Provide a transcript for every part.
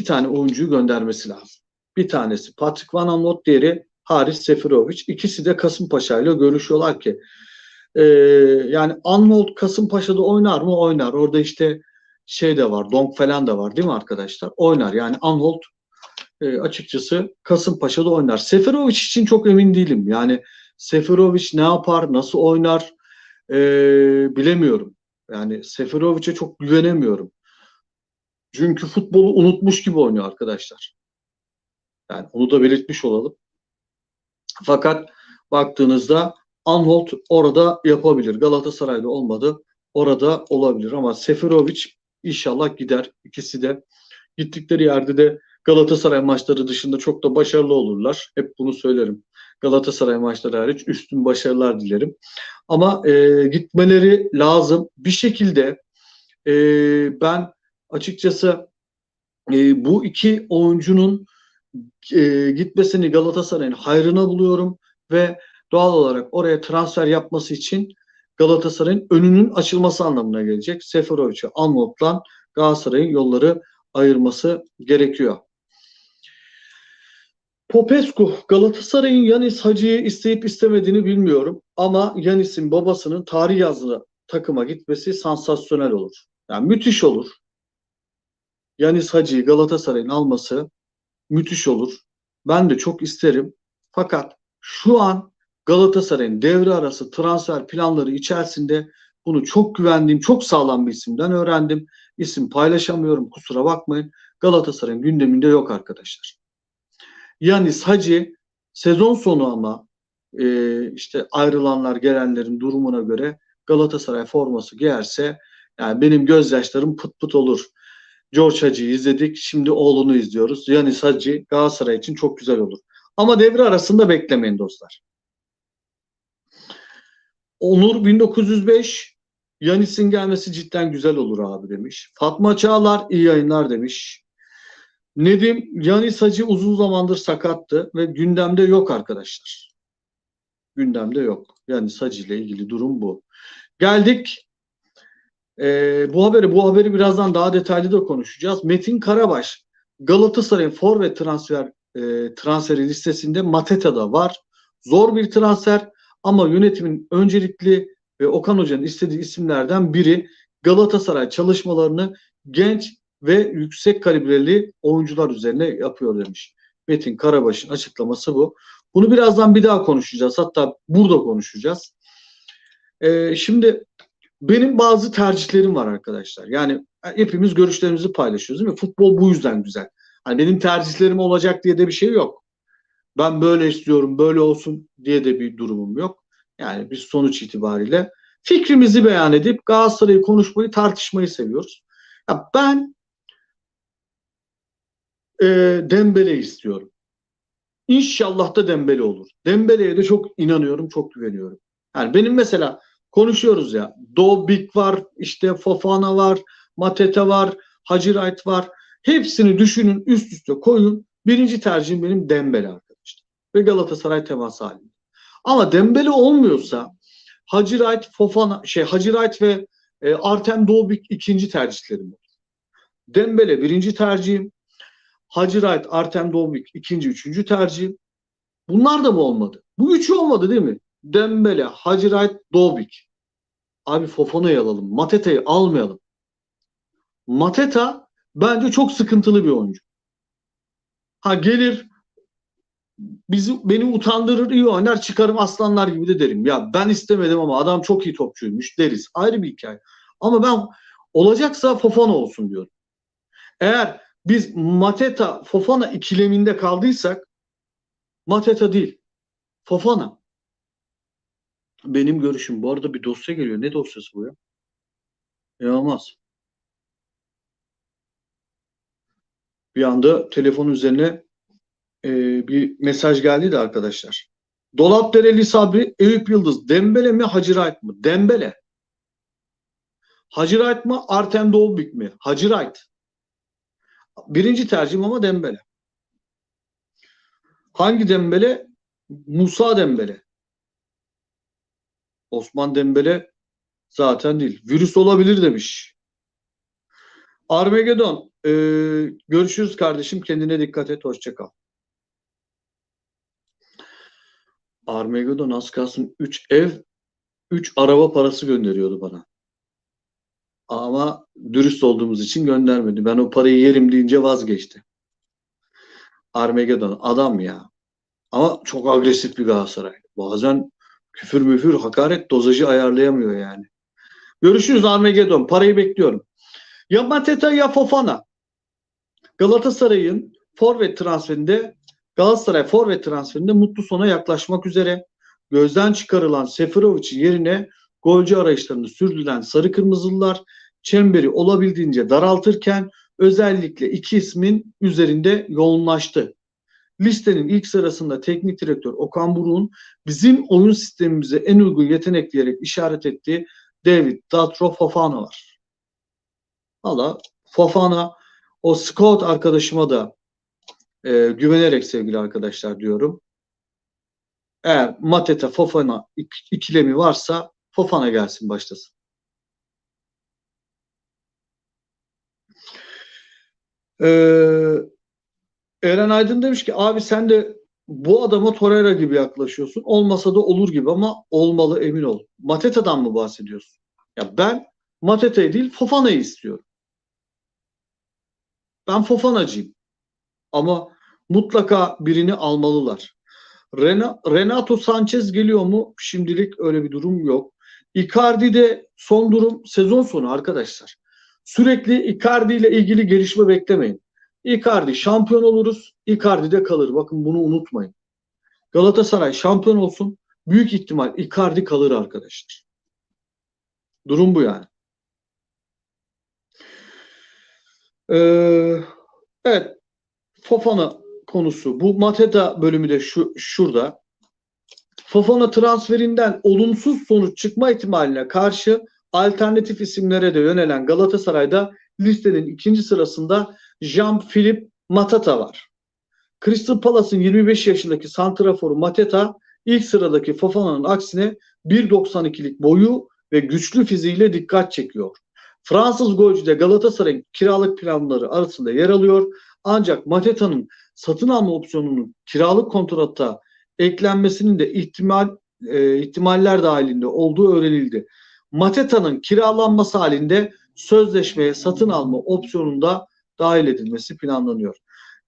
bir tane oyuncuyu göndermesi lazım. Bir tanesi Patrick Van Aanholt, diğeri Haris Seferovic. İkisi de Kasımpaşa ile görüşüyorlar ki e, yani Anhold Kasımpaşa'da oynar mı? Oynar. Orada işte şey de var, Donk falan da var değil mi arkadaşlar? Oynar. Yani Anhold e, açıkçası Kasımpaşa'da oynar. Seferovic için çok emin değilim. Yani Seferovic ne yapar, nasıl oynar e, bilemiyorum. Yani Seferovic'e çok güvenemiyorum. Çünkü futbolu unutmuş gibi oynuyor arkadaşlar. Yani onu da belirtmiş olalım. Fakat baktığınızda Anholt orada yapabilir. Galatasaray'da olmadı. Orada olabilir ama Seferovic inşallah gider. İkisi de gittikleri yerde de Galatasaray maçları dışında çok da başarılı olurlar. Hep bunu söylerim. Galatasaray maçları hariç üstün başarılar dilerim. Ama e, gitmeleri lazım. Bir şekilde e, ben açıkçası e, bu iki oyuncunun e, gitmesini Galatasaray'ın hayrına buluyorum ve doğal olarak oraya transfer yapması için Galatasaray'ın önünün açılması anlamına gelecek. Seferovic'i Anlot'tan Galatasaray'ın yolları ayırması gerekiyor. Popescu Galatasaray'ın Yanis Hacı'yı isteyip istemediğini bilmiyorum ama Yanis'in babasının tarih yazılı takıma gitmesi sansasyonel olur. Yani müthiş olur. Yanis Hacı'yı Galatasaray'ın alması müthiş olur. Ben de çok isterim. Fakat şu an Galatasaray'ın devre arası transfer planları içerisinde bunu çok güvendiğim, çok sağlam bir isimden öğrendim. İsim paylaşamıyorum kusura bakmayın. Galatasaray'ın gündeminde yok arkadaşlar. Yanis Hacı sezon sonu ama e, işte ayrılanlar gelenlerin durumuna göre Galatasaray forması giyerse yani benim gözyaşlarım pıt pıt olur. George Hacı'yı izledik. Şimdi oğlunu izliyoruz. Yanis Hacı Galatasaray için çok güzel olur. Ama devre arasında beklemeyin dostlar. Onur 1905 Yanis'in gelmesi cidden güzel olur abi demiş. Fatma Çağlar iyi yayınlar demiş. Nedim Yanis Hacı uzun zamandır sakattı ve gündemde yok arkadaşlar. Gündemde yok. Yanis Hacı ile ilgili durum bu. Geldik ee, bu haberi bu haberi birazdan daha detaylı da konuşacağız. Metin Karabaş Galatasaray'ın forvet transfer e, transferi listesinde Mateta'da var. Zor bir transfer ama yönetimin öncelikli ve Okan Hoca'nın istediği isimlerden biri Galatasaray çalışmalarını genç ve yüksek kalibreli oyuncular üzerine yapıyor demiş. Metin Karabaş'ın açıklaması bu. Bunu birazdan bir daha konuşacağız. Hatta burada konuşacağız. Ee, şimdi benim bazı tercihlerim var arkadaşlar. Yani hepimiz görüşlerimizi paylaşıyoruz değil mi? Futbol bu yüzden güzel. Hani benim tercihlerim olacak diye de bir şey yok. Ben böyle istiyorum, böyle olsun diye de bir durumum yok. Yani biz sonuç itibariyle fikrimizi beyan edip Galatasaray'ı konuşmayı, tartışmayı seviyoruz. Ya ben e, Dembele istiyorum. İnşallah da Dembele olur. Dembele'ye de çok inanıyorum, çok güveniyorum. Yani benim mesela konuşuyoruz ya. Dobik var, işte Fofana var, Matete var, Hacı Wright var. Hepsini düşünün, üst üste koyun. Birinci tercihim benim Dembele arkadaşlar. Ve Galatasaray temas halinde. Ama Dembele olmuyorsa Hacı Wright, Fofana, şey Hacı Wright ve e, Artem Dobik ikinci tercihlerim olur. Dembele birinci tercihim. Hacı Wright, Artem Dobik ikinci, üçüncü tercihim. Bunlar da mı olmadı? Bu üçü olmadı değil mi? Dembele, Hacı Wright, Dobik. Abi Fofana'yı alalım. Mateta'yı almayalım. Mateta bence çok sıkıntılı bir oyuncu. Ha gelir bizi beni utandırır iyi oynar çıkarım aslanlar gibi de derim. Ya ben istemedim ama adam çok iyi topçuymuş deriz. Ayrı bir hikaye. Ama ben olacaksa Fofana olsun diyorum. Eğer biz Mateta Fofana ikileminde kaldıysak Mateta değil. Fofana. Benim görüşüm. Bu arada bir dosya geliyor. Ne dosyası bu ya? İnanılmaz. Bir anda telefon üzerine e, bir mesaj geldi de arkadaşlar. Dolapdereli Sabri, Eyüp Yıldız, Dembele mi Hacı Wright mı? Dembele. Hacı Wright mı Artem Dolbik mi? Hacı Wright. Birinci tercihim ama Dembele. Hangi Dembele? Musa Dembele. Osman Dembele zaten değil. Virüs olabilir demiş. Armageddon. Ee, görüşürüz kardeşim. Kendine dikkat et. Hoşça kal. Armageddon az kalsın 3 ev 3 araba parası gönderiyordu bana. Ama dürüst olduğumuz için göndermedi. Ben o parayı yerim deyince vazgeçti. Armageddon adam ya. Ama çok agresif bir Galatasaray. Bazen küfür müfür hakaret dozajı ayarlayamıyor yani. Görüşürüz Armageddon. Parayı bekliyorum. Ya Mateta ya Fofana. Galatasaray'ın forvet transferinde Galatasaray forvet transferinde mutlu sona yaklaşmak üzere. Gözden çıkarılan Seferovic'i yerine golcü arayışlarını sürdüren Sarı Kırmızılılar çemberi olabildiğince daraltırken özellikle iki ismin üzerinde yoğunlaştı. Listenin ilk sırasında teknik direktör Okan Buruk'un bizim oyun sistemimize en uygun yetenek diyerek işaret ettiği David Datro Fofana var. Valla Fofana o scout arkadaşıma da e, güvenerek sevgili arkadaşlar diyorum. Eğer Mateta Fofana ik- ikilemi varsa Fofana gelsin başlasın. Ee, Eren Aydın demiş ki abi sen de bu adama Torreira gibi yaklaşıyorsun. Olmasa da olur gibi ama olmalı emin ol. Mateta'dan mı bahsediyorsun? Ya ben Mateta'yı değil Fofana'yı istiyorum. Ben Fofana'cıyım. Ama mutlaka birini almalılar. Rena, Renato Sanchez geliyor mu? Şimdilik öyle bir durum yok. Icardi'de son durum sezon sonu arkadaşlar. Sürekli Icardi ile ilgili gelişme beklemeyin. Icardi şampiyon oluruz. Icardi de kalır. Bakın bunu unutmayın. Galatasaray şampiyon olsun. Büyük ihtimal Icardi kalır arkadaşlar. Durum bu yani. Ee, evet. Fofana konusu. Bu Mateta bölümü de şu şurada. Fofana transferinden olumsuz sonuç çıkma ihtimaline karşı alternatif isimlere de yönelen Galatasaray'da listenin ikinci sırasında Jean-Philippe Matata var. Crystal Palace'ın 25 yaşındaki santraforu Mateta ilk sıradaki Fofana'nın aksine 1.92'lik boyu ve güçlü fiziğiyle dikkat çekiyor. Fransız golcü de Galatasaray'ın kiralık planları arasında yer alıyor. Ancak Mateta'nın satın alma opsiyonunun kiralık kontratta eklenmesinin de ihtimal e, ihtimaller dahilinde olduğu öğrenildi. Mateta'nın kiralanması halinde sözleşmeye satın alma opsiyonunda dahil edilmesi planlanıyor.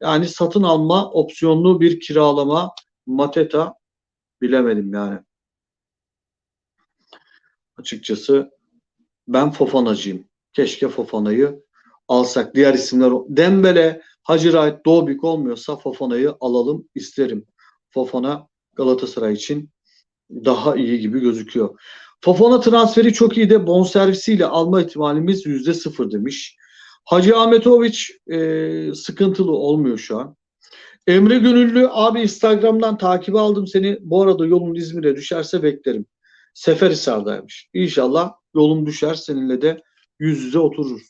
Yani satın alma opsiyonlu bir kiralama Mateta bilemedim yani. Açıkçası ben Fofanacıyım. Keşke Fofana'yı alsak. Diğer isimler Dembele, Hacı Wright, Dobik olmuyorsa Fofana'yı alalım isterim. Fofana Galatasaray için daha iyi gibi gözüküyor. Fofana transferi çok iyi de bonservisiyle alma ihtimalimiz yüzde sıfır demiş. Hacı Ahmetoviç e, sıkıntılı olmuyor şu an. Emre Gönüllü abi Instagram'dan takip aldım seni. Bu arada yolun İzmir'e düşerse beklerim. Seferihisar'daymış. İnşallah yolum düşer seninle de yüz yüze otururuz.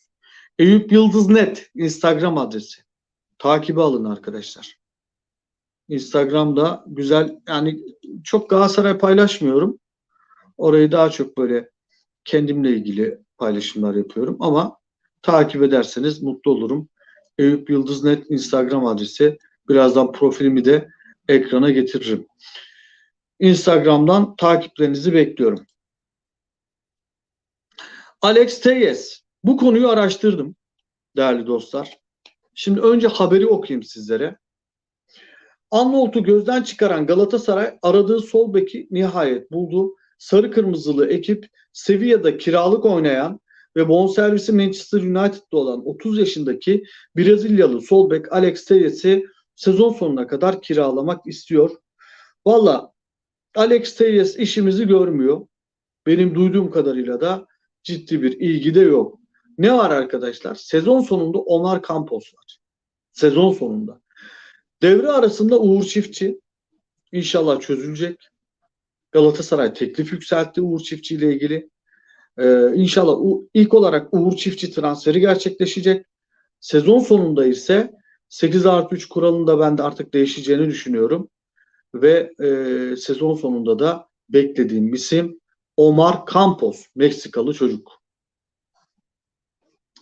Eyüp Yıldız Net Instagram adresi. Takibi alın arkadaşlar. Instagram'da güzel yani çok Galatasaray paylaşmıyorum. Orayı daha çok böyle kendimle ilgili paylaşımlar yapıyorum ama takip ederseniz mutlu olurum. Eyüp Yıldız Net Instagram adresi. Birazdan profilimi de ekrana getiririm. Instagram'dan takiplerinizi bekliyorum. Alex Teyes. Bu konuyu araştırdım değerli dostlar. Şimdi önce haberi okuyayım sizlere. Anlolt'u gözden çıkaran Galatasaray aradığı sol beki nihayet buldu. Sarı kırmızılı ekip Sevilla'da kiralık oynayan ve bonservisi Manchester United'da olan 30 yaşındaki Brezilyalı sol bek Alex Teyes'i sezon sonuna kadar kiralamak istiyor. Valla Alex Teyes işimizi görmüyor. Benim duyduğum kadarıyla da ciddi bir ilgi de yok. Ne var arkadaşlar? Sezon sonunda Omar Campos var. Sezon sonunda. Devre arasında Uğur Çiftçi inşallah çözülecek. Galatasaray teklif yükseltti Uğur Çiftçi ile ilgili. Ee, inşallah ilk olarak Uğur Çiftçi transferi gerçekleşecek. Sezon sonunda ise 8 artı 3 kuralında ben de artık değişeceğini düşünüyorum. Ve e, sezon sonunda da beklediğim isim Omar Campos. Meksikalı çocuk.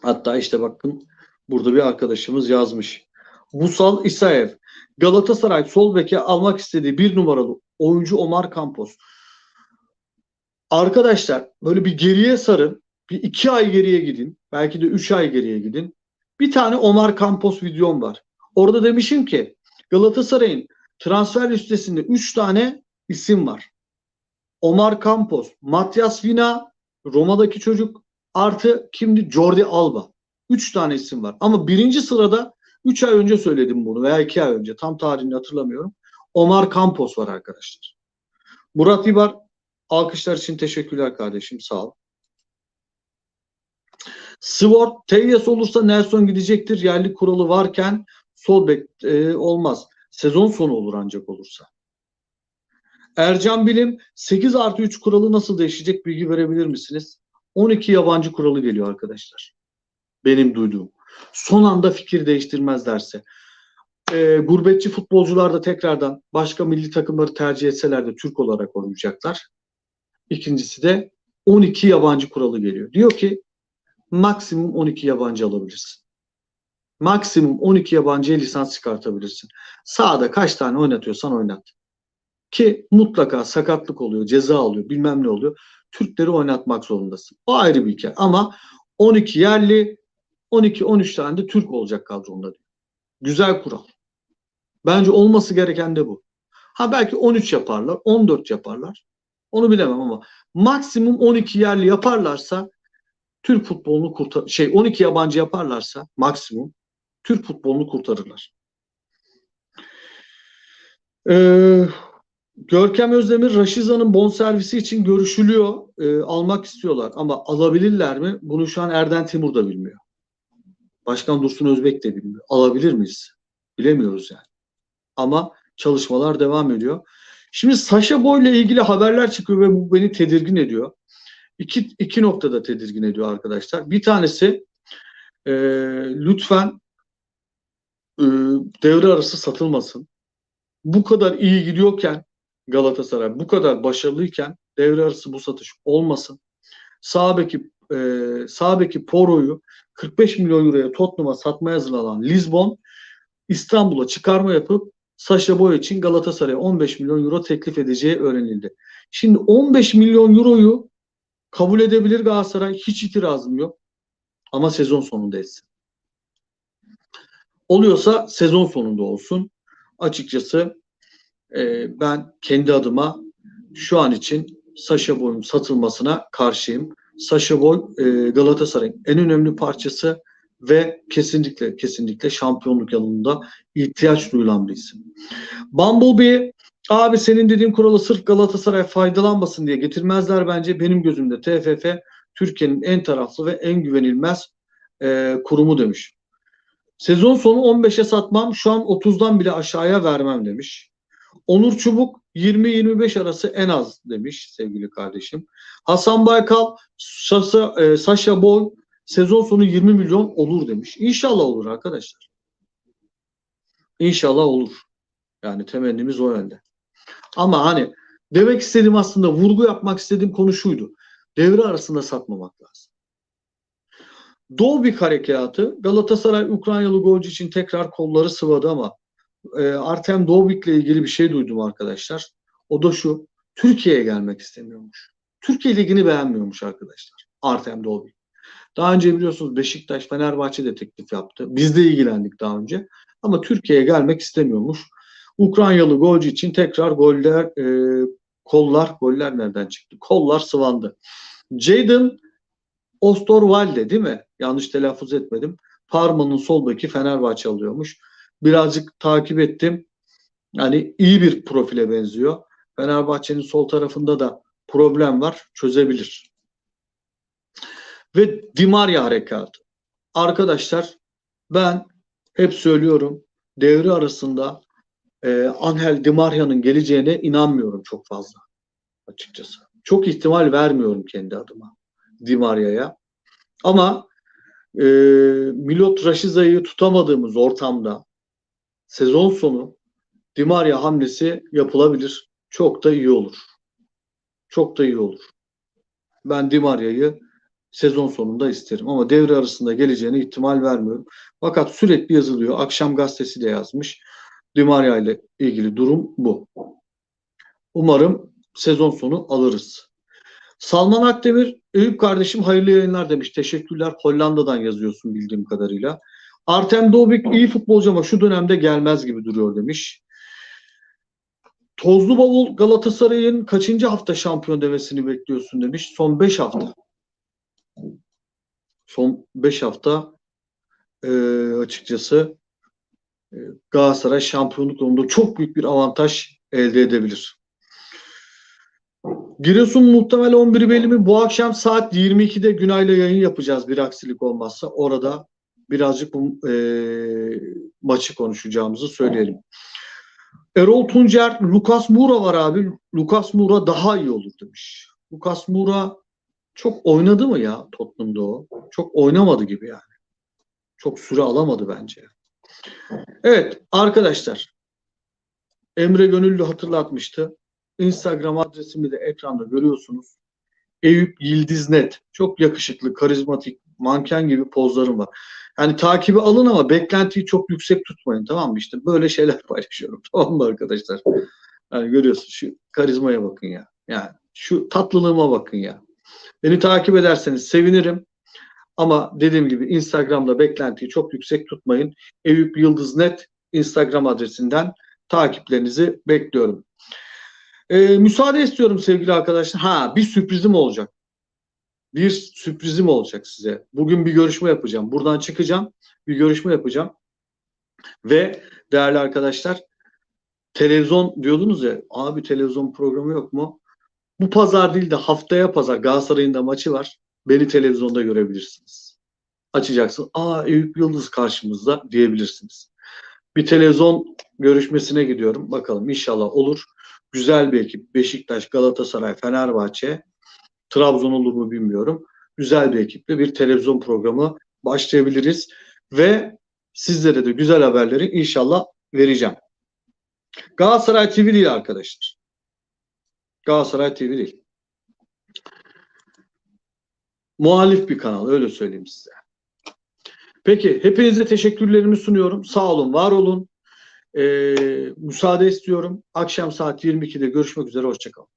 Hatta işte bakın Burada bir arkadaşımız yazmış. Busal İsaev. Galatasaray sol beke almak istediği bir numaralı oyuncu Omar Campos. Arkadaşlar böyle bir geriye sarın. Bir iki ay geriye gidin. Belki de üç ay geriye gidin. Bir tane Omar Campos videom var. Orada demişim ki Galatasaray'ın transfer listesinde üç tane isim var. Omar Campos, Matias Vina, Roma'daki çocuk artı kimdi? Jordi Alba. Üç tane isim var. Ama birinci sırada üç ay önce söyledim bunu veya iki ay önce. Tam tarihini hatırlamıyorum. Omar Campos var arkadaşlar. Murat İbar alkışlar için teşekkürler kardeşim. Sağ ol. Swart, Teyes olursa Nelson gidecektir. Yerli kuralı varken sol bek e, olmaz. Sezon sonu olur ancak olursa. Ercan Bilim 8 artı 3 kuralı nasıl değişecek bilgi verebilir misiniz? 12 yabancı kuralı geliyor arkadaşlar. Benim duyduğum. Son anda fikir değiştirmezlerse. E, gurbetçi futbolcular da tekrardan başka milli takımları tercih etseler de Türk olarak oynayacaklar. İkincisi de 12 yabancı kuralı geliyor. Diyor ki maksimum 12 yabancı alabilirsin. Maksimum 12 yabancıya lisans çıkartabilirsin. Sağda kaç tane oynatıyorsan oynat. Ki mutlaka sakatlık oluyor, ceza oluyor, bilmem ne oluyor. Türkleri oynatmak zorundasın. O ayrı bir hikaye. Ama 12 yerli, 12-13 tane de Türk olacak kadronda diyor. Güzel kural. Bence olması gereken de bu. Ha belki 13 yaparlar, 14 yaparlar. Onu bilemem ama maksimum 12 yerli yaparlarsa Türk futbolunu kurtar şey 12 yabancı yaparlarsa maksimum Türk futbolunu kurtarırlar. Ee, Görkem Özdemir Raşiza'nın bonservisi için görüşülüyor. Ee, almak istiyorlar ama alabilirler mi? Bunu şu an Erden Timur da bilmiyor. Başkan Dursun Özbek de bilmiyor. Alabilir miyiz? Bilemiyoruz yani. Ama çalışmalar devam ediyor. Şimdi Saşa Boy ile ilgili haberler çıkıyor ve bu beni tedirgin ediyor. İki, iki noktada tedirgin ediyor arkadaşlar. Bir tanesi e, lütfen e, devre arası satılmasın. Bu kadar iyi gidiyorken Galatasaray bu kadar başarılıyken devre arası bu satış olmasın. Sağ beki, e, sağ beki Poro'yu 45 milyon euroya Tottenham'a satmaya hazırlanan Lisbon İstanbul'a çıkarma yapıp Saşa Boy için Galatasaray'a 15 milyon euro teklif edeceği öğrenildi. Şimdi 15 milyon euroyu kabul edebilir Galatasaray. Hiç itirazım yok. Ama sezon sonunda etsin. Oluyorsa sezon sonunda olsun. Açıkçası e, ben kendi adıma şu an için Saşa Boy'un satılmasına karşıyım. Saşa Boy e, Galatasaray'ın en önemli parçası ve kesinlikle kesinlikle şampiyonluk yolunda ihtiyaç duyulan bir isim. Bumblebee abi senin dediğin kuralı sırf Galatasaray faydalanmasın diye getirmezler bence. Benim gözümde TFF Türkiye'nin en taraflı ve en güvenilmez e, kurumu demiş. Sezon sonu 15'e satmam şu an 30'dan bile aşağıya vermem demiş. Onur Çubuk 20-25 arası en az demiş sevgili kardeşim. Hasan Baykal Sasa, e, Sasha Boy sezon sonu 20 milyon olur demiş. İnşallah olur arkadaşlar. İnşallah olur. Yani temennimiz o yönde. Ama hani demek istediğim aslında vurgu yapmak istediğim konu şuydu. Devre arasında satmamak lazım. Doğbik harekatı Galatasaray Ukraynalı golcü için tekrar kolları sıvadı ama e, Artem Doğbik'le ilgili bir şey duydum arkadaşlar. O da şu. Türkiye'ye gelmek istemiyormuş. Türkiye Ligi'ni beğenmiyormuş arkadaşlar. Artem Doğbik. Daha önce biliyorsunuz Beşiktaş, Fenerbahçe de teklif yaptı. Biz de ilgilendik daha önce. Ama Türkiye'ye gelmek istemiyormuş. Ukraynalı golcü için tekrar goller, e, kollar, goller nereden çıktı? Kollar sıvandı. Jadon Ostorvalde değil mi? Yanlış telaffuz etmedim. Parma'nın sol beki Fenerbahçe alıyormuş. Birazcık takip ettim. Yani iyi bir profile benziyor. Fenerbahçe'nin sol tarafında da problem var. Çözebilir. Ve Di Maria harekatı. Arkadaşlar ben hep söylüyorum devre arasında e, Angel Di geleceğine inanmıyorum çok fazla açıkçası. Çok ihtimal vermiyorum kendi adıma Di Maria'ya. Ama e, Milot Raşiza'yı tutamadığımız ortamda sezon sonu Di Maria hamlesi yapılabilir. Çok da iyi olur. Çok da iyi olur. Ben Di Maria'yı sezon sonunda isterim. Ama devre arasında geleceğine ihtimal vermiyorum. Fakat sürekli yazılıyor. Akşam gazetesi de yazmış. Di Maria ile ilgili durum bu. Umarım sezon sonu alırız. Salman Akdemir, Eyüp kardeşim hayırlı yayınlar demiş. Teşekkürler. Hollanda'dan yazıyorsun bildiğim kadarıyla. Artem Dobik iyi futbolcu ama şu dönemde gelmez gibi duruyor demiş. Tozlu Bavul Galatasaray'ın kaçıncı hafta şampiyon demesini bekliyorsun demiş. Son 5 hafta. Son 5 hafta e, açıkçası e, Galatasaray şampiyonluk yolunda çok büyük bir avantaj elde edebilir. Giresun muhtemel 11 belli mi? Bu akşam saat 22'de Günay'la yayın yapacağız bir aksilik olmazsa. Orada birazcık bu e, maçı konuşacağımızı söyleyelim. Erol Tuncer, Lucas Moura var abi. Lucas Moura daha iyi olur demiş. Lucas Moura çok oynadı mı ya Tottenham'da o? Çok oynamadı gibi yani. Çok süre alamadı bence. Evet arkadaşlar. Emre Gönüllü hatırlatmıştı. Instagram adresimi de ekranda görüyorsunuz. Eyüp Yıldıznet. Çok yakışıklı, karizmatik, manken gibi pozlarım var. Yani takibi alın ama beklentiyi çok yüksek tutmayın tamam mı? İşte böyle şeyler paylaşıyorum tamam mı arkadaşlar? Yani görüyorsun şu karizmaya bakın ya. Yani şu tatlılığıma bakın ya. Beni takip ederseniz sevinirim. Ama dediğim gibi Instagram'da beklentiyi çok yüksek tutmayın. Eyüp Yıldız Net Instagram adresinden takiplerinizi bekliyorum. Ee, müsaade istiyorum sevgili arkadaşlar. Ha bir sürprizim olacak. Bir sürprizim olacak size. Bugün bir görüşme yapacağım. Buradan çıkacağım. Bir görüşme yapacağım. Ve değerli arkadaşlar televizyon diyordunuz ya abi televizyon programı yok mu? Bu pazar değil de haftaya pazar Galatasaray'ın da maçı var. Beni televizyonda görebilirsiniz. Açacaksın. Aa Eyüp Yıldız karşımızda diyebilirsiniz. Bir televizyon görüşmesine gidiyorum. Bakalım inşallah olur. Güzel bir ekip. Beşiktaş, Galatasaray, Fenerbahçe, Trabzon olur mu bilmiyorum. Güzel bir ekiple bir televizyon programı başlayabiliriz. Ve sizlere de güzel haberleri inşallah vereceğim. Galatasaray TV değil arkadaşlar. Galatasaray TV değil. Muhalif bir kanal öyle söyleyeyim size. Peki hepinize teşekkürlerimi sunuyorum. Sağ olun, var olun. Ee, müsaade istiyorum. Akşam saat 22'de görüşmek üzere. Hoşçakalın.